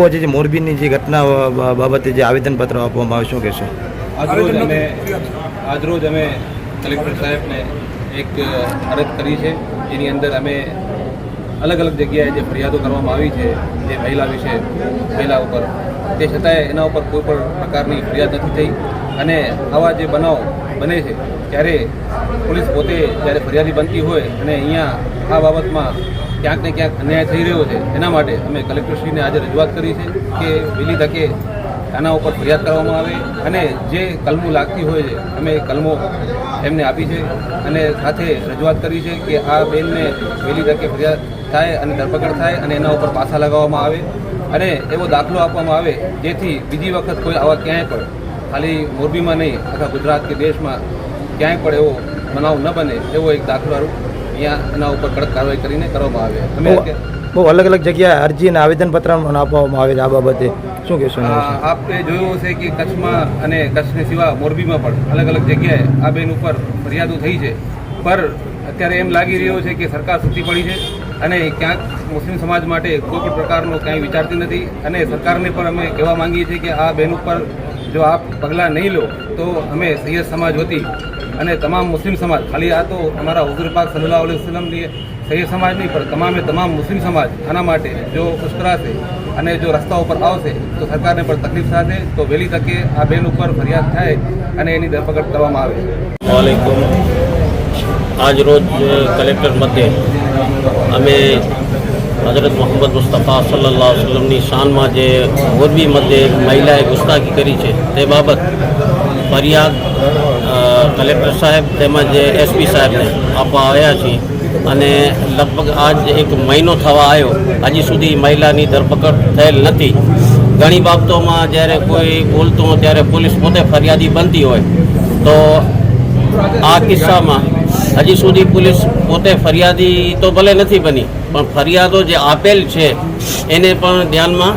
આજે જે મોરબીની જે ઘટના બાબતે જે આવેદનપત્ર આપવામાં આવે શું કહેશો? આજરોજ અમે આજરોજ અમે કલેક્ટર સાહેબને એક અરજ કરી છે. એની અંદર અમે અલગ અલગ જગ્યાએ જે ફરિયાદો કરવામાં આવી છે જે મહિલા વિશે મહિલા ઉપર તે છતાંય એના ઉપર કોઈ પણ પ્રકારની ફરિયાદ નથી થઈ. અને આવા જે બનાવ બને છે ત્યારે પોલીસ પોતે જ્યારે ફરિયાદી બનતી હોય અને અહીંયા આ બાબતમાં ક્યાંક ને ક્યાંક અન્યાય થઈ રહ્યો છે. એના માટે અમે કલેક્ટરશ્રીને આજે રજૂઆત કરી છે કે વહેલી તકે આના ઉપર ફરિયાદ કરવામાં આવે અને જે કલમો લાગતી હોય છે, અમે કલમો એમને આપી છે અને સાથે રજૂઆત કરી છે કે આ બેનને વહેલી તકે ફરિયાદ થાય અને ધરપકડ થાય અને એના ઉપર પાછા લગાવવામાં આવે અને એવો દાખલો આપવામાં આવે જેથી બીજી વખત કોઈ આવા ક્યાંય પણ, ખાલી મોરબીમાં નહીં, આખા ગુજરાત કે દેશમાં ક્યાંય પણ એવો બનાવ ન બને એવો એક દાખલો અહીંયા એના ઉપર કડક કાર્યવાહી કરીને કરવામાં આવે. બહુ અલગ અલગ જગ્યાએ અરજી અને આવેદનપત્ર આપવામાં આવે છે આ બાબતે. શું કહેશો આપે જોયું હશે કે કચ્છમાં અને કચ્છની સિવા મોરબીમાં પણ અલગ અલગ જગ્યાએ આ બેન ઉપર ફરિયાદો થઈ છે. પર અત્યારે એમ લાગી રહ્યું છે કે સરકાર સૂતી પડી છે અને ક્યાંક મુસ્લિમ સમાજ માટે કોઈ પણ પ્રકારનો ક્યાંય વિચારતી નથી. અને સરકારને પણ અમે કહેવા માંગીએ છીએ કે આ બેન ઉપર જો આપ પગલાં નહીં લો, તો અમે સૈયદ સમાજ વતી અને તમામ મુસ્લિમ સમાજ, ખાલી આ તો અમારા હુઝુર પાક સલ્લાહ અલૈહિ વસલ્લમની સૈયદ સમાજ નહીં, પણ તમામે તમામ મુસ્લિમ સમાજ આના માટે જો ઉશ્કરાશે અને જો રસ્તા ઉપર આવશે, તો સરકારને પણ તકલીફ થશે, તો વહેલી તકે આ બેન ઉપર ફરિયાદ થાય અને એની ધરપકડ કરવામાં આવે. વાલેકુમ. આજ રોજ કલેક્ટર મધ્યે અમે હજરત મોહમ્મદ મુસ્તફા સલ્લાહ વસલમની શાનમાં જે મોરબી મધ્યે મહિલાએ ગુસ્તાખી કરી છે, તે બાબત ફરિયાદ કલેક્ટર સાહેબ તેમજ એસપી સાહેબને આપવા આવ્યા છીએ અને લગભગ આજ એક મહિનો થવા આવ્યો, હજી સુધી મહિલાની ધરપકડ થયેલ નથી. ઘણી બાબતોમાં જ્યારે કોઈ બોલતું હોય, ત્યારે પોલીસ પોતે ફરિયાદી બનતી હોય, તો આ કિસ્સામાં હજી સુધી પોલીસ પોતે ફરિયાદી તો ભલે નથી બની પણ ફરિયાદો જે આપેલ છે એને પણ ધ્યાનમાં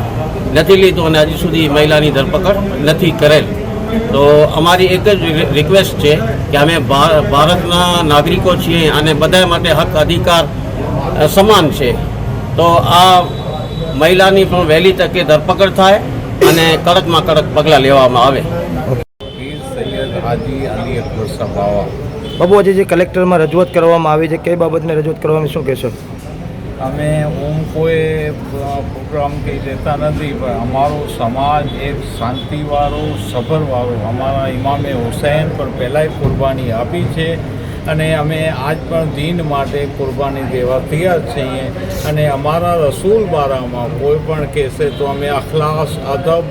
નથી લીધું અને હજી સુધી મહિલાની ધરપકડ નથી કરેલ. તો અમારી એક જ રિ- રિક્વેસ્ટ છે કે અમે ભારતના નાગરિકો છીએ અને બધા માટે હક અધિકાર સમાન છે. તો આ મહિલાની પણ વહેલી તકે ધરપકડ થાય અને કડકમાં કડક પગલાં લેવામાં આવે. બાબુ આજે જે કલેક્ટરમાં રજૂઆત કરવામાં આવી છે કઈ બાબતને રજૂઆત કરવામાં શું કહેશો? અમે હું કોઈ પ્રોગ્રામ કંઈ લેતા નથી, પણ અમારો સમાજ એક શાંતિવાળો સફરવાળો અમારા ઇમામે હુસૈન પર પહેલાંય કુરબાની આપી છે અને અમે આજ પણ દીન માટે કુરબાની દેવા તૈયાર છીએ. અને અમારા રસૂલ બારામાં કોઈ પણ કહેશે તો અમે અખલાસ, અદબ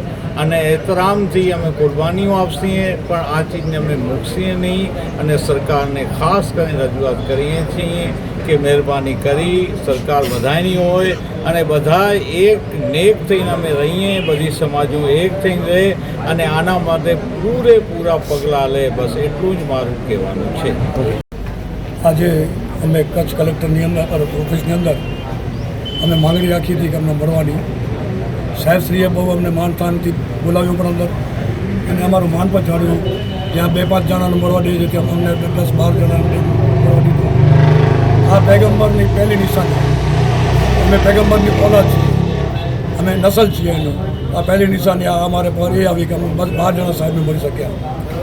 અને એહતરામથી અમે કુરબાનીઓ આપશીએ પણ આ ચીજને અમે મૂકશીએ નહીં અને સરકારને ખાસ કરીને રજૂઆત કરીએ છીએ. કે મહેરબાની કરી, સરકાર બધાની હોય અને બધા એક નેક થઈને અમે રહીએ, બધી સમાજો એક થઈને રહે અને આના માટે પૂરેપૂરા પગલાં લે, બસ એટલું જ મારું કહેવાનું છે. આજે અમે કચ્છ કલેક્ટરની અંદર ઓફિસની અંદર અમે માંગણી રાખી હતી કે અમને મળવાની. સાહેબશ્રીએ બહુ અમને માનતાનથી બોલાવ્યું પણ અંદર. અને અમારું માન પણ જાણ્યું. જ્યાં બે પાંચ જણાને મળવા દઈએ છે ત્યાં અમને દસ બાર જણાને આ પેગમ્બરની પહેલી નિશાની. અમે પેગમ્બરની ઓલાદ છીએ. અમે નસલ છીએ એનું. આ પહેલી નિશાની આ અમારે પર એ આવી કે અમે બસ બાર જણા સાહેબને મળી શક્યા.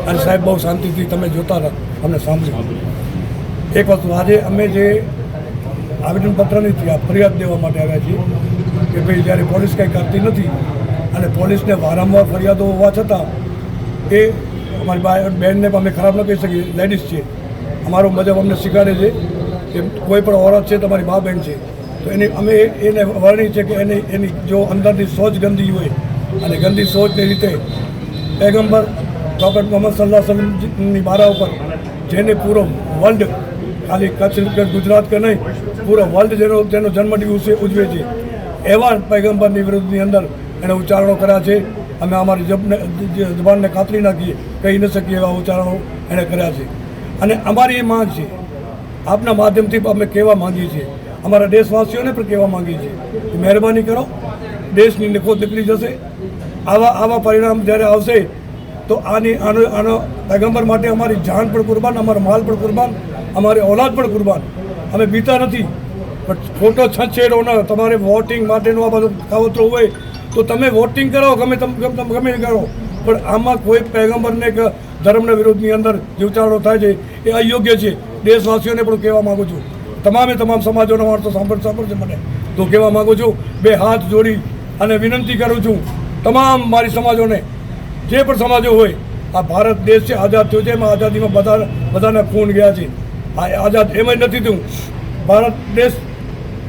અને સાહેબ બહુ શાંતિથી તમે જોતા રહો. અમને સાંભળ્યું એક વસ્તુ, આજે અમે જે આવેદનપત્ર નથી આ ફરિયાદ દેવા માટે આવ્યા છીએ કે ભાઈ જ્યારે પોલીસ કંઈ કરતી નથી અને પોલીસને વારંવાર ફરિયાદો હોવા છતાં એ અમારી બહેનને પણ અમે ખરાબ ન કહી શકીએ. લેડીઝ છે. અમારો મજબ અમને શીખવાડે છે. કે કોઈ પણ ઓરત છે, તમારી મા બહેન છે, તો એની અમે એને વર્ણી છે કે એની એની જો અંદરની સોચ ગંદી હોય, અને ગંદી સોચની રીતે પેગમ્બર પ્રોફેટ મોહમ્મદ સલ્લાહ સલમની બારા ઉપર જેને પૂરો વર્લ્ડ, ખાલી કચ્છ ગુજરાત કે નહીં, પૂરો વર્લ્ડ જેનો જેનો જન્મદિવસ દિવસે ઉજવે છે, એવા પૈગંબરની વિરુદ્ધની અંદર એણે ઉચ્ચારણો કર્યા છે. અમે અમારી જબને જબાનને કાતરી નાખીએ, કહી ન શકીએ એવા ઉચ્ચારણો એણે કર્યા છે. અને અમારી એ માંગ છે આપના માધ્યમથી અમે કહેવા માંગીએ છીએ. અમારા દેશવાસીઓને પણ કહેવા માંગીએ છીએ મહેરબાની કરો. દેશની નિખોજ નીકળી જશે. આવા આવા પરિણામ જ્યારે આવશે, તો આની, આનો આનો પેગમ્બર માટે અમારી જાન પણ કુરબાન, અમારો માલ પણ કુરબાન, અમારી ઓલાદ પણ કુરબાન. અમે બીતા નથી. પણ ખોટો છછેડો ન, તમારે વોટિંગ માટેનું આ બધું કાવતરો હોય, તો તમે વોટિંગ કરો, ગમે તમ, ગમ- કરો. પણ આમાં કોઈ પેગમ્બરને કે ધર્મના વિરોધની અંદર જે ઉચારો થાય છે, એ અયોગ્ય છે. દેશવાસીઓને પણ કહેવા માગું છું. તમામે તમામ સમાજોના માણસો સાંભળ સાંભળશે મને. તો કહેવા માગું છું, બે હાથ જોડી અને વિનંતી કરું છું, તમામ મારી સમાજોને, જે પણ સમાજો હોય, આ ભારત દેશ છે, આઝાદ થયો છે, એમાં આઝાદીમાં બધા બધાના ખૂન ગયા છે. આ આઝાદ એમ જ નથી થયું. ભારત દેશ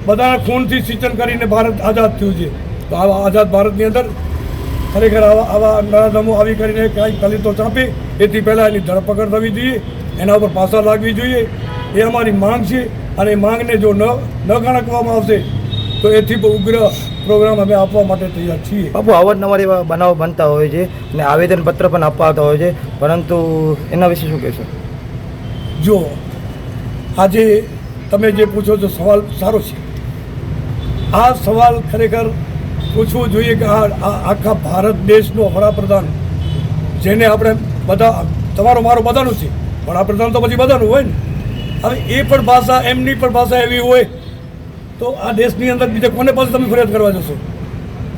બધાના ખૂનથી સિંચન કરીને ભારત આઝાદ થયું છે. તો આવા આઝાદ ભારતની અંદર ખરેખર આવા આવા નરાધમો આવી કરીને કાંઈ દલિતો ચાપે. એથી પહેલાં એની ધરપકડ થવી જોઈએ એના ઉપર પાસા લાગવી જોઈએ. એ અમારી માંગ છે અને માંગને જો ન ન ગણકવામાં આવશે તો એથી બહુ ઉગ્ર પ્રોગ્રામ અમે આપવા માટે તૈયાર છીએ. બાપુ અવારનવાર એવા બનાવો બનતા હોય છે અને આવેદનપત્ર પણ અપાતા હોય છે પરંતુ એના વિશે શું કહેશો? જો આજે તમે જે પૂછો છો સવાલ સારો છે. આ સવાલ ખરેખર પૂછવું જોઈએ કે આ આ આખા ભારત દેશનો વડાપ્રધાન જેને આપણે બધા તમારો મારો બધાનું છે. વડાપ્રધાન તો પછી બધાનું હોય ને. હવે એ પણ ભાષા એમની પણ ભાષા એવી હોય તો આ દેશની અંદર બીજા કોને પાસે તમે ફરિયાદ કરવા જશો?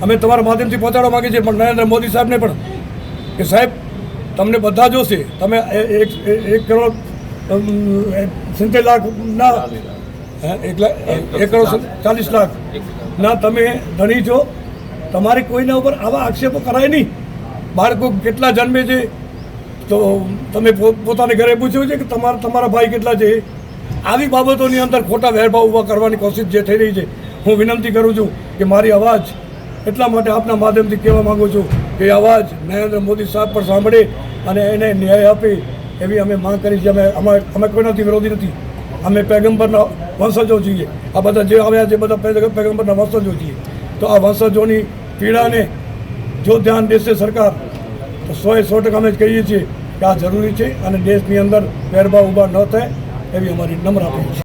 અમે તમારા માધ્યમથી પહોંચાડવા માગીએ છીએ પણ નરેન્દ્ર મોદી સાહેબને પણ કે સાહેબ તમને બધા જોશે. તમે એક એક કરોડ સિત્તેર લાખ ના એક લાખ એક કરોડ ચાલીસ લાખ. ના તમે ધણી છો તમારે કોઈના ઉપર આવા આક્ષેપો કરાય નહીં. બાળકો કેટલા જન્મે છે? તો તમે પોતાને ઘરે પૂછ્યું છે કે તમારા તમારા ભાઈ કેટલા છે? આવી બાબતોની અંદર ખોટા વેરભાવ ઊભા કરવાની કોશિશ જે થઈ રહી છે, હું વિનંતી કરું છું કે મારી અવાજ એટલા માટે આપના માધ્યમથી કહેવા માગું છું કે અવાજ નરેન્દ્ર મોદી સાહેબ પર સાંભળે અને એને ન્યાય આપે એવી અમે માંગ કરી છે. અમે અમે અમે કોઈનાથી વિરોધી નથી. અમે પેગમ્બરના વંશજો છીએ. આ બધા જે આવ્યા છે, બધા પેગ- પેગમ્બરના વંશજો છીએ. તો આ વંશજોની પીડાને જો ધ્યાન દેશે સરકાર, તો સો એ સો ટકા અમે કહીએ છીએ કે આ જરૂરી છે અને દેશની અંદર વેરભાવ ઊભા ન થાય એવી અમારી નમ્ર અપીલ છે.